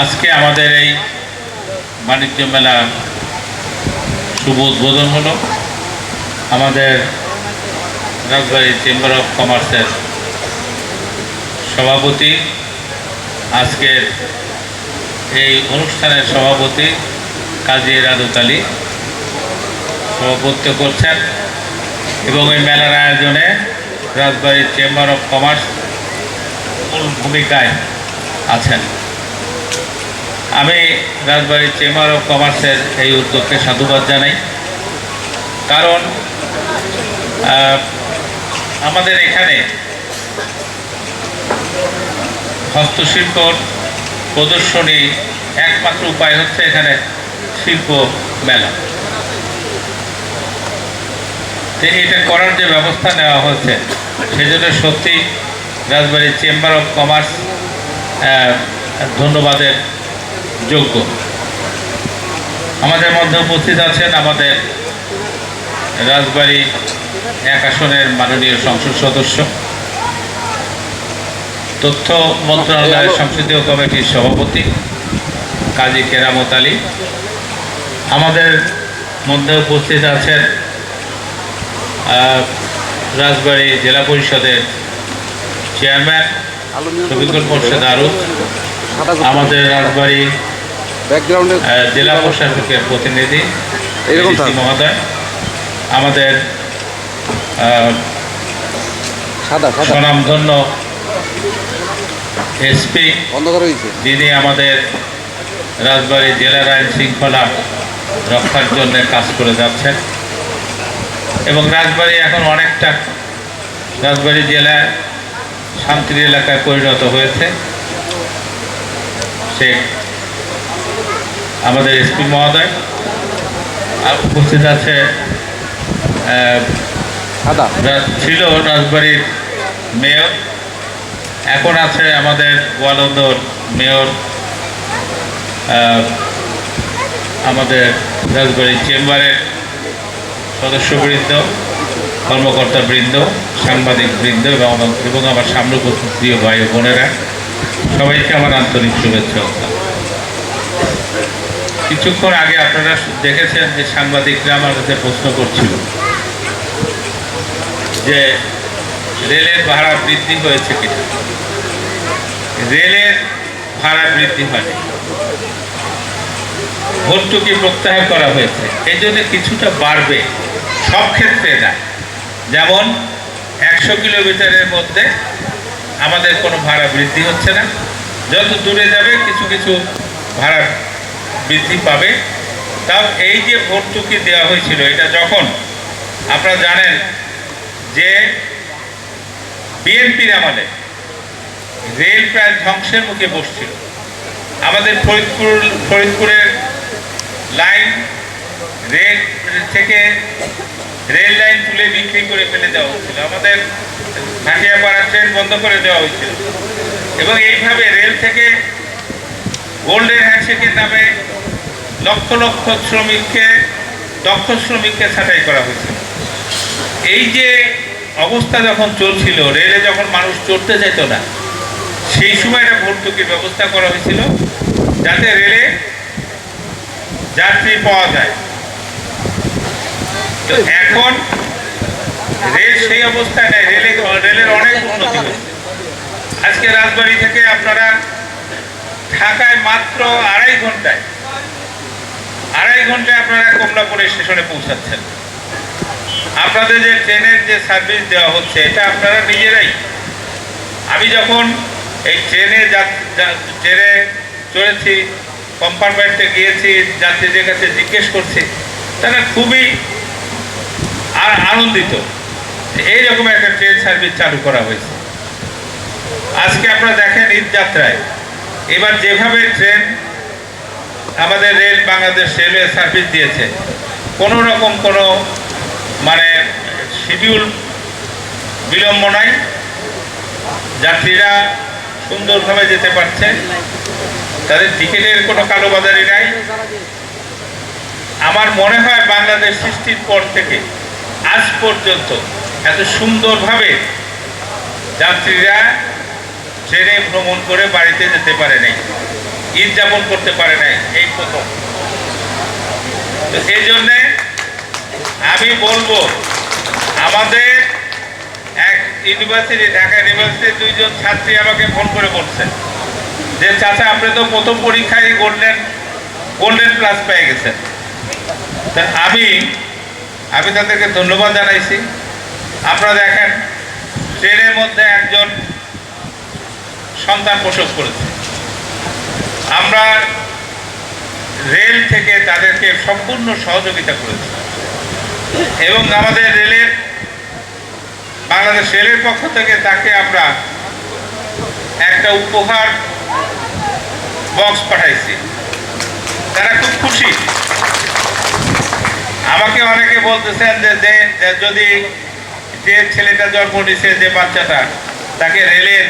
আজকে আমাদের এই বাণিজ্য মেলা শুভ উদ্বোধন হলো। আমাদের রাজবাড়ি চেম্বার অফ কমার্সের সভাপতি, আজকের এই অনুষ্ঠানের সভাপতি কাজী রাদুত আলী সভাপতিত্ব করছেন এবং এই মেলার আয়োজনে রাজবাড়ির চেম্বার অফ কমার্স মূল ভূমিকায় আছেন। আমি রাজবাড়ির চেম্বার অফ কমার্সের এই উদ্যোগকে সাধুবাদ জানাই। কারণ আমাদের এখানে হস্তশিল্পর প্রদর্শনী একমাত্র উপায় হচ্ছে এখানে শিল্প মেলা। এটা করার যে ব্যবস্থা নেওয়া হয়েছে, সেজন্য সত্যি রাজবাড়ির চেম্বার অফ কমার্স ধন্যবাদের যোগ্য। আমাদের মধ্যে উপস্থিত আছেন আমাদের রাজবাড়ি এক আসনের মাননীয় সংসদ সদস্য তথ্য মন্ত্রণালয়ের সংসদীয় কমিটির সভাপতি কাজী কেরামত আলী। আমাদের মধ্যে উপস্থিত আছেন রাজবাড়ী জেলা পরিষদের চেয়ারম্যান রবীন্দ্র মোর্শেদ আরুফ আমাদের রাজবাড়ি ব্যাকগ্রাউন্ডে জেলা প্রশাসকের প্রতিনিধি এরকম মহোদয়। আমাদের সাদা স্বনামধন্য এসপি বন্ধ করা হয়েছে। যিনি আমাদের রাজবাড়ী জেলার আইন শৃঙ্খলা রক্ষার জন্য কাজ করে যাচ্ছেন। এবং রাজবাড়ি এখন অনেকটা রাজবাড়ি জেলায় শান্তির এলাকায় পরিণত হয়েছে। সে আমাদের এসপি মহোদয় উপস্থিত আছে ছিল রাজবাড়ির মেয়র এখন আছে আমাদের গোয়ালন্দর মেয়র আমাদের রাজবাড়ির চেম্বারের সদস্যবৃন্দ কর্মকর্তাবৃন্দ সাংবাদিক বৃন্দ এবং আমার- এবং আমার সামনে উপস্থিত প্রিয় ভাই বোনেরা। সবাইকে আমার আন্তরিক শুভেচ্ছা কিছুক্ষণ আগে আপনারা দেখেছেন যে সাংবাদিকরা আমার কাছে প্রশ্ন করছিল যে রেলের ভাড়া বৃদ্ধি হয়েছে কিনা? রেলের ভাড়া বৃদ্ধি হয়নি। ভর্তুকি প্রত্যাহার করা হয়েছে। এই জন্য কিছুটা বাড়বে। সব ক্ষেত্রে না। যেমন একশো কিলোমিটারের মধ্যে আমাদের কোনো ভাড়া বৃদ্ধি হচ্ছে না। যত দূরে যাবে কিছু কিছু ভাড়া বৃদ্ধি পাবে। তাও এই যে ভর্তুকি দেওয়া হয়েছিল, এটা যখন আপনারা জানেন যে বিএনপির আমলে রেল প্রায় ধ্বংসের মুখে বসছিল। আমাদের ফরিদপুর, ফরিদপুরের লাইন রেল থেকে রেল লাইন তুলে বিক্রি করে ফেলে দেওয়া হয়েছিল। আমাদের ভাটিয়াপাড়া ট্রেন বন্ধ করে দেওয়া হয়েছিল। এবং এইভাবে রেল থেকে গোল্ডেন হ্যান্ডশেকের নামে লক্ষ লক্ষ শ্রমিককে, দক্ষ শ্রমিককে ছাঁটাই করা হয়েছিল এই যে অবস্থা যখন চলছিল, রেলে যখন মানুষ চড়তে যেত না, সেই সময় একটা ভর্তুকির ব্যবস্থা করা হয়েছিল, যাতে রেলে যাত্রী পাওয়া যায়। তো এখন রেল সেই অবস্থায় নেই, রেলে রেলের অনেক উন্নতি হয়েছে। আজকে রাজবাড়ি থেকে আপনারা ঢাকায় মাত্র আড়াই ঘন্টায় আড়াই ঘন্টায় আপনারা কমলাপুর স্টেশনে পৌঁছাচ্ছেন। আপনাদের যে ট্রেনের যে সার্ভিস দেওয়া হচ্ছে, এটা আপনারা নিজেরাই। আমি যখন এই ট্রেনে ট্রেনে চড়েছি, কম্পার্টমেন্টে গিয়েছি, যাত্রীদের কাছে জিজ্ঞেস করছি, তারা খুবই আ- আনন্দিত। এইরকম একটা ট্রেন সার্ভিস চালু করা হয়েছে। আজকে আপনারা দেখেন ঈদ যাত্রায় এবার যেভাবে ট্রেন আমাদের রেল বাংলাদেশ রেলওয়ে সার্ভিস দিয়েছে, কোনো রকম কোনো মানে শিডিউল বিলম্ব নাই। যাত্রীরা সুন্দরভাবে যেতে পারছে। তাদের টিকিটের কোনো কালোবাজারি নাই। আমার মনে হয় বাংলাদেশ সৃষ্টির পর থেকে আজ পর্যন্ত এত সুন্দরভাবে যাত্রীরা ট্রেনে ভ্রমণ করে বাড়িতে যেতে পারে নাই। ঈদ যাপন করতে পারে নাই, এই প্রথম। তো সেই জন্যে আমি বলব, আমাদের এক ইউনিভার্সিটি ঢাকা ইউনিভার্সিটির দুইজন ছাত্রী আমাকে ফোন করে বলছেন যে, চাচা, আপনি তো প্রথম পরীক্ষায় গোল্ডেন গোল্ডেন প্লাস পেয়ে গেছেন। তা আমি আমি তাদেরকে ধন্যবাদ জানাইছি। আপনারা দেখেন, ট্রেনের মধ্যে একজন সন্তান প্রসব করেছে। আমরা রেল থেকে তাদেরকে সম্পূর্ণ সহযোগিতা করেছি। এবং আমাদের রেলের, বাংলাদেশ রেলের পক্ষ থেকে তাকে আমরা একটা উপহার বক্স পাঠাইছি। তারা খুব খুশি। আমাকে অনেকে বলতেছেন যে যদি যে ছেলেটা জন্ম নিছে, যে বাচ্চাটা, তাকে রেলের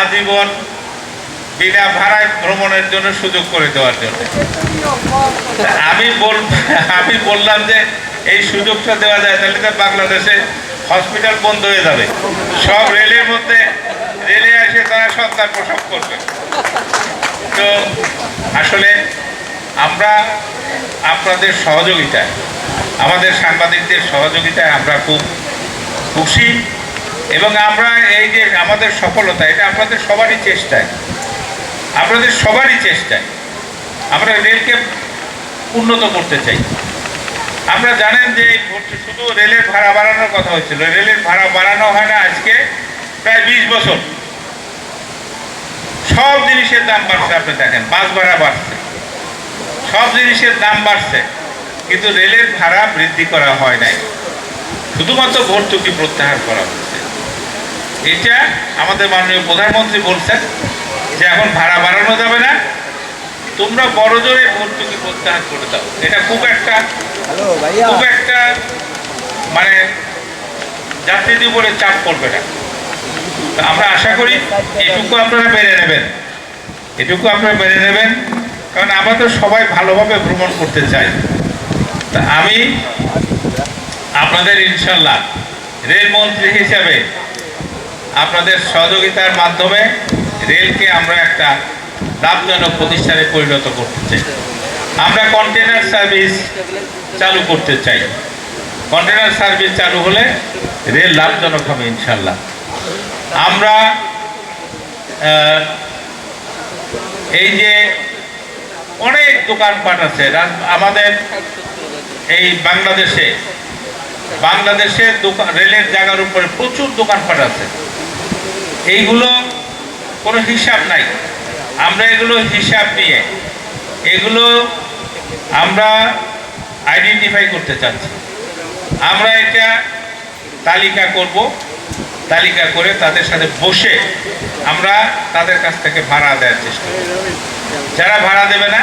আজীবন বিনা ভাড়ায় ভ্রমণের জন্য সুযোগ করে দেওয়ার জন্য। আমি বল, আমি বললাম যে এই সুযোগটা দেওয়া যায় তাহলে তো বাংলাদেশে হসপিটাল বন্ধ হয়ে যাবে। সব রেলের মধ্যে রেলে এসে তারা সন্তান প্রসব করবে। তো আসলে আমরা আপনাদের সহযোগিতায়, আমাদের সাংবাদিকদের সহযোগিতায় আমরা খুব খুশি। এবং আমরা এই যে আমাদের সফলতা, এটা আপনাদের সবারই চেষ্টায়। আপনাদের সবারই চেষ্টায়। আমরা রেলকে উন্নত করতে চাই। আপনারা জানেন যে শুধু রেলের ভাড়া বাড়ানোর কথা হয়েছিল। রেলের ভাড়া বাড়ানো হয় না আজকে প্রায় বিশ বছর। সব জিনিসের দাম বাড়ছে, আপনি দেখেন, বাস ভাড়া বাড়ছে। সব জিনিসের দাম বাড়ছে, কিন্তু রেলের ভাড়া বৃদ্ধি করা হয় নাই। শুধুমাত্র ভর্তুকি প্রত্যাহার করা হচ্ছে। এটা আমাদের মাননীয় প্রধানমন্ত্রী বলছেন যে এখন ভাড়া বাড়ানো যাবে না। তোমরা বড় জোরে ভর্তুকি প্রত্যাহার করে দাও। এটা খুব একটা খুব একটা মানে যাত্রীদের উপরে চাপ পড়বে না। তা আমরা আশা করি এটুকু আপনারা মেনে নেবেন। এটুকু আপনারা মেনে নেবেন। কারণ আমরা তো সবাই ভালোভাবে ভ্রমণ করতে চাই। তা আমি আপনাদের ইনশাল্লাহ রেলমন্ত্রী হিসাবে আপনাদের সহযোগিতার মাধ্যমে রেলকে আমরা একটা লাভজনক প্রতিষ্ঠানে পরিণত করতে চাই। আমরা কন্টেনার সার্ভিস চালু করতে চাই। কন্টেনার সার্ভিস চালু হলে রেল লাভজনক হবে ইনশাল্লাহ আমরা এই যে অনেক দোকানপাট আছে আমাদের এই বাংলাদেশে বাংলাদেশে দোকান রেলের জায়গার উপরে প্রচুর দোকানপাট আছে। এইগুলো কোনো হিসাব নাই। আমরা এগুলো হিসাব নিয়ে, এগুলো আমরা আইডেন্টিফাই করতে চাচ্ছি। আমরা এটা তালিকা করব, তালিকা করে তাদের সাথে বসে আমরা তাদের কাছ থেকে ভাড়া দেওয়ার চেষ্টা করব। যারা ভাড়া দেবে না,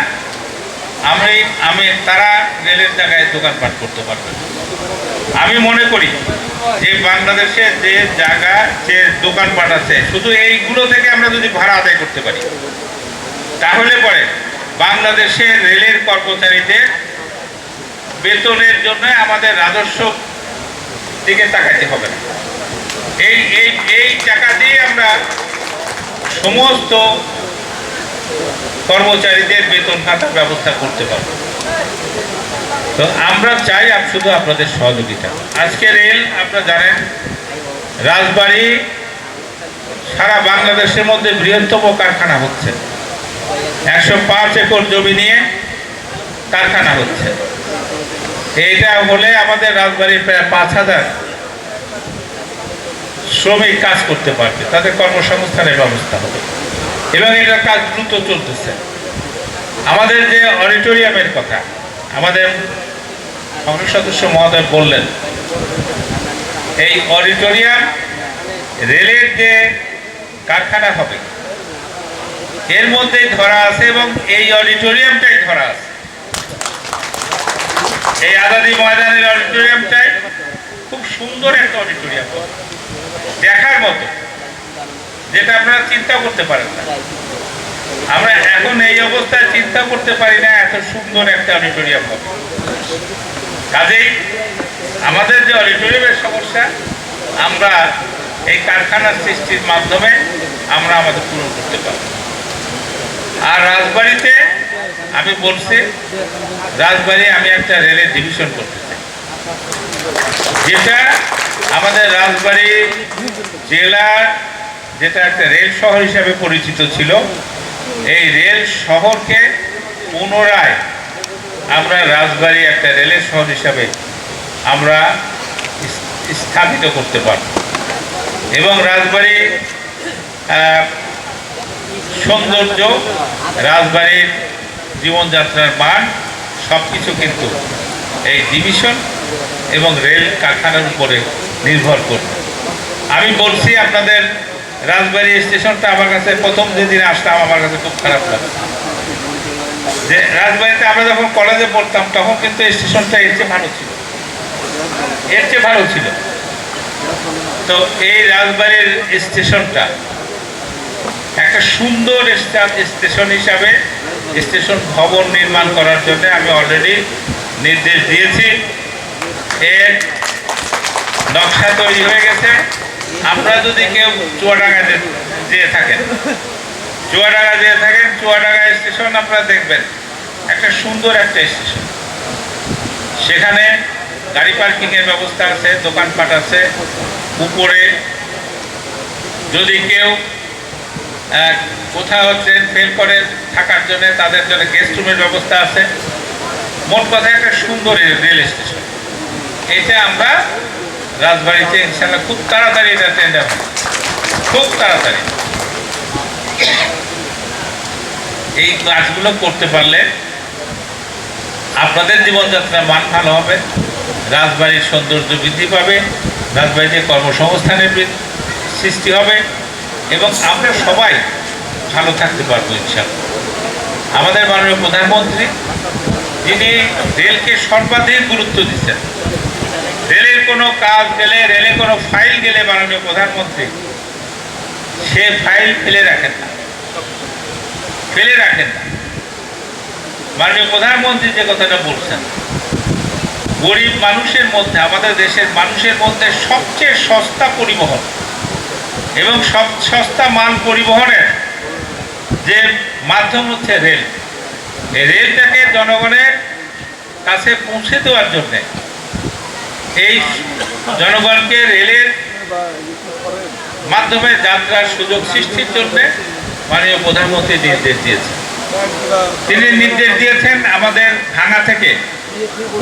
আমি আমি, তারা রেলের জায়গায় দোকানপাট করতে পারবে। আমি মনে করি যে বাংলাদেশে যে জায়গা, যে দোকানপাট আছে, শুধু এইগুলো থেকে আমরা যদি ভাড়া আদায় করতে পারি, তাহলে পরে বাংলাদেশের রেলের কর্মচারীদের বেতনের জন্য আমাদের রাজস্ব দিকে তাকাইতে হবে না। এই এই এই টাকা দিয়ে আমরা সমস্ত কর্মচারীদের বেতন খাতার ব্যবস্থা করতে পারব। তো আমরা চাই শুধু আপনাদের সহযোগিতা। আজকে রেল, আপনারা জানেন, রাজবাড়ী সারা বাংলাদেশের মধ্যে বৃহত্তম কারখানা হচ্ছে। একশো পাঁচ একর জমি নিয়ে কারখানা হচ্ছে। এইটা হলে আমাদের রাজবাড়ির প্রায় পাঁচ হাজার শ্রমিক কাজ করতে পারবে। তাদের কর্মসংস্থানের ব্যবস্থা হবে। এবং এটার কাজ দ্রুত চলতেছে। আমাদের যে অডিটোরিয়ামের কথা, আমাদের সংসদ সদস্য মহোদয় বললেন, এই অডিটোরিয়াম রেলের যে কারখানা হবে, এর মধ্যেই ধরা আছে এবং এই অডিটোরিয়ামটাই ধরা আছে। এই আজাদি ময়দানের অডিটোরিয়ামটাই খুব সুন্দর একটা অডিটোরিয়াম দেখার মতো, যেটা আপনারা চিন্তা করতে পারেন না। আমরা এখন এই অবস্থায় চিন্তা করতে পারি না এত সুন্দর একটা অডিটোরিয়াম হবে। কাজেই আমাদের যে অডিটোরিয়ামের সমস্যা, আমরা এই কারখানার সৃষ্টির মাধ্যমে আমরা আমাদের পূরণ করতে পারব। আর রাজবাড়িতে আমি বলছি, রাজবাড়ি আমি একটা রেলের ডিভিশন করতে চাই। যেটা আমাদের রাজবাড়ি জেলার যেটা একটা রেল শহর হিসাবে পরিচিত ছিল এই রেল শহরকে পুনরায় আমরা রাজবাড়ি একটা রেলের শহর হিসাবে আমরা স্থাপিত করতে পারব। এবং রাজবাড়ি সৌন্দর্য, রাজবাড়ির জীবনযাত্রার মান সব কিছু কিন্তু এই ডিভিশন এবং রেল কারখানার উপরে নির্ভর করবে। আমি বলছি আপনাদের রাজবাড়ি স্টেশনটা আমার কাছে প্রথম যেদিন আসলাম আমার কাছে খুব খারাপ লাগছে যে রাজবাড়িতে আমরা যখন কলেজে পড়তাম, তখন কিন্তু স্টেশনটা এর চেয়ে ভালো ছিল। এর চেয়ে ভালো ছিল। তো এই রাজবাড়ির স্টেশনটা একটা সুন্দর স্টা- স্টেশন হিসাবে স্টেশন ভবন নির্মাণ করার জন্য আমি অলরেডি নির্দেশ দিয়েছি। এর নকশা তৈরি হয়ে গেছে। আমরা যদি কেউ চুয়াডাঙ্গাতে যেয়ে থাকেন চুয়াডাঙ্গা যেয়ে থাকেন, চুয়াডাঙ্গা স্টেশন আপনারা দেখবেন। একটা সুন্দর একটা স্টেশন। সেখানে গাড়ি পার্কিংয়ের ব্যবস্থা আছে, দোকানপাট আছে। উপরে যদি কেউ কোথাও ট্রেন ফেল করে থাকার জন্য তাদের জন্য গেস্ট রুমের ব্যবস্থা আছে। মোট কথা একটা সুন্দর রেল স্টেশন। এটা আমরা রাজবাড়িতে ইনশাল্লাহ খুব তাড়াতাড়ি এটা টেন্ডার খুব তাড়াতাড়ি। এই কাজগুলো করতে পারলে আপনাদের জীবনযাত্রার মান ভালো হবে, রাজবাড়ির সৌন্দর্য বৃদ্ধি পাবে, রাজবাড়িতে কর্মসংস্থানের সৃষ্টি হবে এবং আমরা সবাই ভালো থাকতে পারব ইনশাল্লাহ আমাদের মাননীয় প্রধানমন্ত্রী, যিনি রেলকে সর্বাধিক গুরুত্ব দিচ্ছেন কোনো কাজ গেলে রেলে কোনো ফাইল গেলে মাননীয় প্রধানমন্ত্রী, সে ফাইল ফেলে রাখেন না। ফেলে রাখেন না। মাননীয় প্রধানমন্ত্রী যে কথাটা বলছেন, গরিব মানুষের মধ্যে, আমাদের দেশের মানুষের মধ্যে সবচেয়ে সস্তা পরিবহন এবং সব সস্তা মাল পরিবহনের যে মাধ্যম হচ্ছে রেল এই রেলটাকে জনগণের কাছে পৌঁছে দেওয়ার জন্যে এই জনগণকে রেলের মাধ্যমে যাত্রার সুযোগ সৃষ্টির জন্য মাননীয় প্রধানমন্ত্রী নির্দেশ দিয়েছেন। তিনি নির্দেশ দিয়েছেন আমাদের ভাঙা থেকে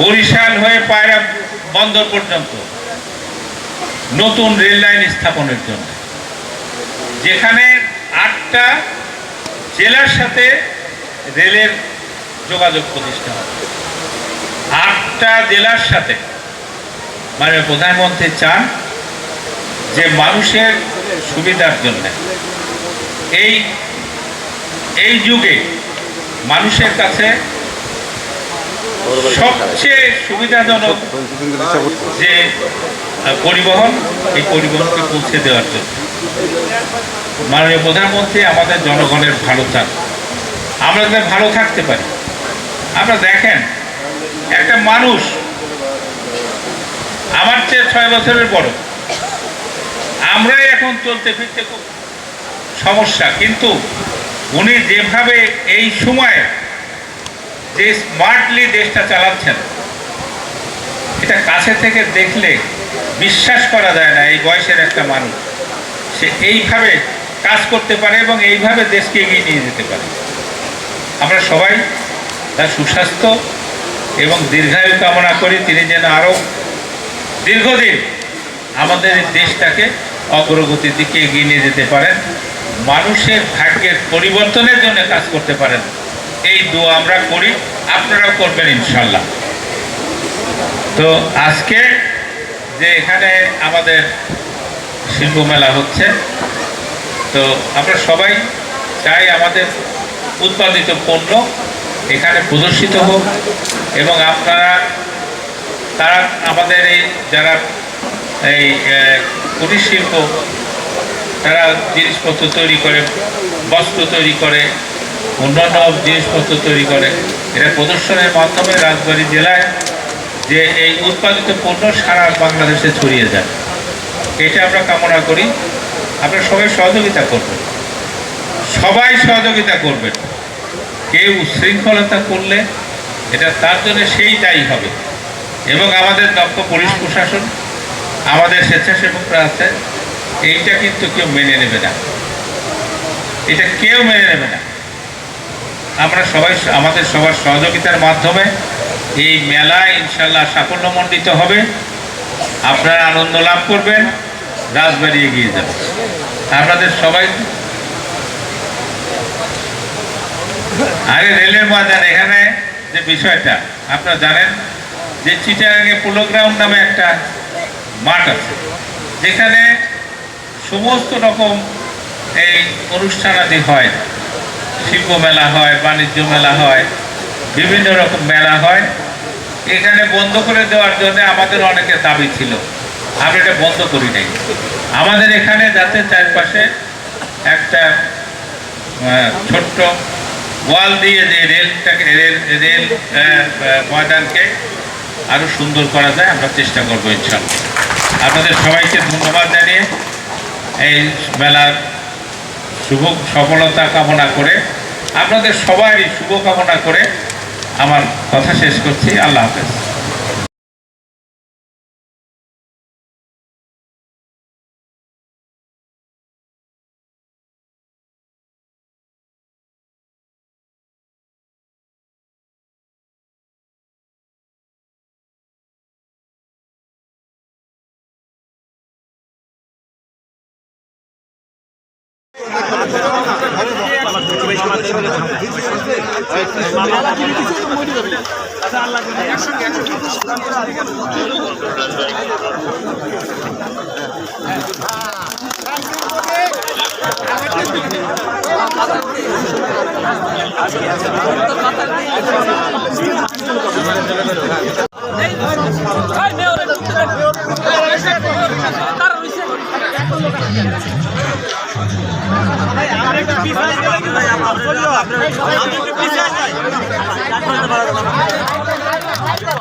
বরিশাল হয়ে পায়রা বন্দর পর্যন্ত নতুন রেল লাইন স্থাপনের জন্য। যেখানে আটটা জেলার সাথে রেলের যোগাযোগ প্রতিষ্ঠা হবে। আটটা জেলার সাথে মানে প্রধানমন্ত্রী চান যে মানুষের সুবিধার জন্য। এই এই যুগে মানুষের কাছে সবচেয়ে সুবিধাজনক যে পরিবহন, এই পরিবহনকে পৌঁছে দেওয়ার জন্য। মাননীয় প্রধানমন্ত্রী আমাদের জনগণের ভালো থাক আমরা যাতে ভালো থাকতে পারি। আপনারা দেখেন, একটা মানুষ ছয় বছরের বড়। আমরাই এখন চলতে ফিরতে খুব সমস্যা, কিন্তু উনি যেভাবে এই সময়ে যে স্মার্টলি দেশটা চালাচ্ছেন, এটা কাছে থেকে দেখলে বিশ্বাস করা যায় না এই বয়সের একটা মানুষ। সে এইভাবে কাজ করতে পারে এবং এইভাবে দেশকে এগিয়ে নিয়ে যেতে পারে। আমরা সবাই তার সুস্বাস্থ্য এবং দীর্ঘায়ু কামনা করি, তিনি যেন আরও দীর্ঘদিন আমাদের দেশটাকে অগ্রগতির দিকে এগিয়ে নিয়ে যেতে পারেন। মানুষের ভাগ্যের পরিবর্তনের জন্য কাজ করতে পারেন। এই দোয়া আমরা করি, আপনারাও করবেন ইনশাল্লাহ তো আজকে যে এখানে আমাদের শিল্প মেলা হচ্ছে, তো আমরা সবাই চাই আমাদের উৎপাদিত পণ্য এখানে প্রদর্শিত হোক এবং আপনারা তারা আমাদের এই যারা এই কুটির শিল্প, তারা জিনিসপত্র তৈরি করে, বস্ত্র তৈরি করে অন্যান্য জিনিসপত্র তৈরি করে। এটা প্রদর্শনের মাধ্যমে রাজবাড়ী জেলায় যে এই উৎপাদিত পণ্য সারা বাংলাদেশে ছড়িয়ে যায়। এটা আমরা কামনা করি। আপনারা সবাই সহযোগিতা করবেন। সবাই সহযোগিতা করবেন। কেউ উচ্ছৃঙ্খলতা করলে এটা তার জন্য সেই দায়ী হবে। এবং আমাদের দক্ষ পুলিশ প্রশাসন, আমাদের স্বেচ্ছাসেবকরা আছে, এইটা কিন্তু কেউ মেনে নেবে না। এটা কেউ মেনে নেবে না। আমরা সবাই, আমাদের সবার সহযোগিতার মাধ্যমে এই মেলা ইনশাল্লাহ সাফল্যমণ্ডিত হবে। আপনারা আনন্দ লাভ করবেন, রাজবাড়ি এগিয়ে যাবে। আপনাদের সবাই আরে রেলের ময়দান এখানে যে বিষয়টা, আপনারা জানেন যে চিটাগাঙে পোলো গ্রাউন্ড নামে একটা মাঠ আছে, যেখানে সমস্ত রকম এই অনুষ্ঠানাদি হয়। শিল্প মেলা হয়, বাণিজ্য মেলা হয়, বিভিন্ন রকম মেলা হয়। এখানে বন্ধ করে দেওয়ার জন্য আমাদের অনেকের দাবি ছিল, আমরা এটা বন্ধ করি নাই। আমাদের এখানে যাতে চারপাশে একটা ছোট্ট ওয়াল দিয়ে যে রেলটাকে, রেল রেল ময়দানকে আরও সুন্দর করা যায়, আমরা চেষ্টা করব ইনশাল্লাহ আপনাদের সবাইকে ধন্যবাদ জানিয়ে এই মেলার শুভ সফলতা কামনা করে, আপনাদের সবারই শুভকামনা করে আমার কথা শেষ করছি। আল্লাহ হাফেজ। আমি আপনার